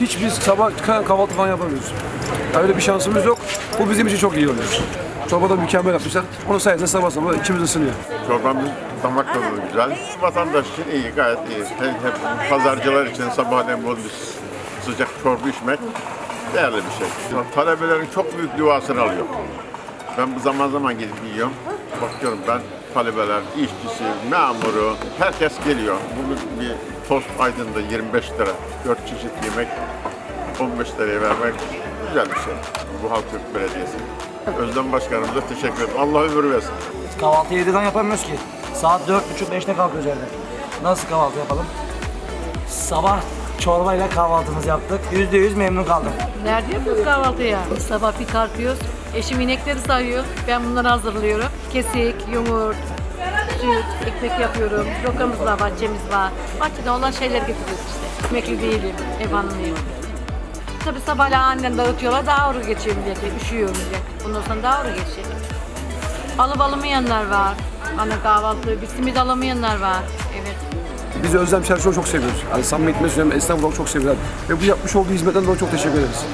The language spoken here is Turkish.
Hiç biz sabah kahvaltı falan yapamıyoruz. Ya öyle bir şansımız yok. Bu bizim için çok iyi oluyor. Çorba da mükemmel yapmışlar. Onun sayesinde sabah sabah içimiz ısınıyor. Çorbamız damak tadı güzel. Vatandaş için iyi, gayet iyi. Hep, hep pazarcılar için sabahleyin bu sıcak çorba içmek değerli bir şey. Talebelerin çok büyük duasını alıyor. Ben bu zaman zaman gidip yiyorum. Bakıyorum ben talebeler, işçisi, memuru, herkes geliyor. Bugün bir tost Aydın'da 25 lira, 4 çeşit yemek 15 liraya vermek güzel bir şey. Bu Halktürk Belediyesi. Özlem Başkanımıza teşekkür ederim. Allah ömür versin. Kahvaltı 7'den yapamıyoruz ki. Saat 4.30-5'te kalkıyoruz evde. Nasıl kahvaltı yapalım? Sabah çorbayla kahvaltımızı yaptık. %100 memnun kaldım. Nerede yapıyoruz kahvaltıya? Sabah bir kalkıyoruz. Eşim inekleri sayıyor. Ben bunları hazırlıyorum. Kesik, yoğurt, süt, ekmek yapıyorum. Rokamız var, bahçemiz var. Bahçede olan şeyler getiriyoruz işte. Emekli değilim, ev hanımıyım. Tabii sabahleyin annem dağıtıyorlar, daha ağır geçiyor millete, üşüyor millet. Bundan sonra daha ağır geçecek. Alıp alamayanlar var. Ana kahvaltı, bir simit alamayanlar var. Evet. Biz Özlem Çerçoğlu çok seviyoruz. Yani samimiyetime söylüyorum esnaf çok seviyorlar. Ve bu yapmış olduğu hizmetten dolayı çok teşekkür ederiz.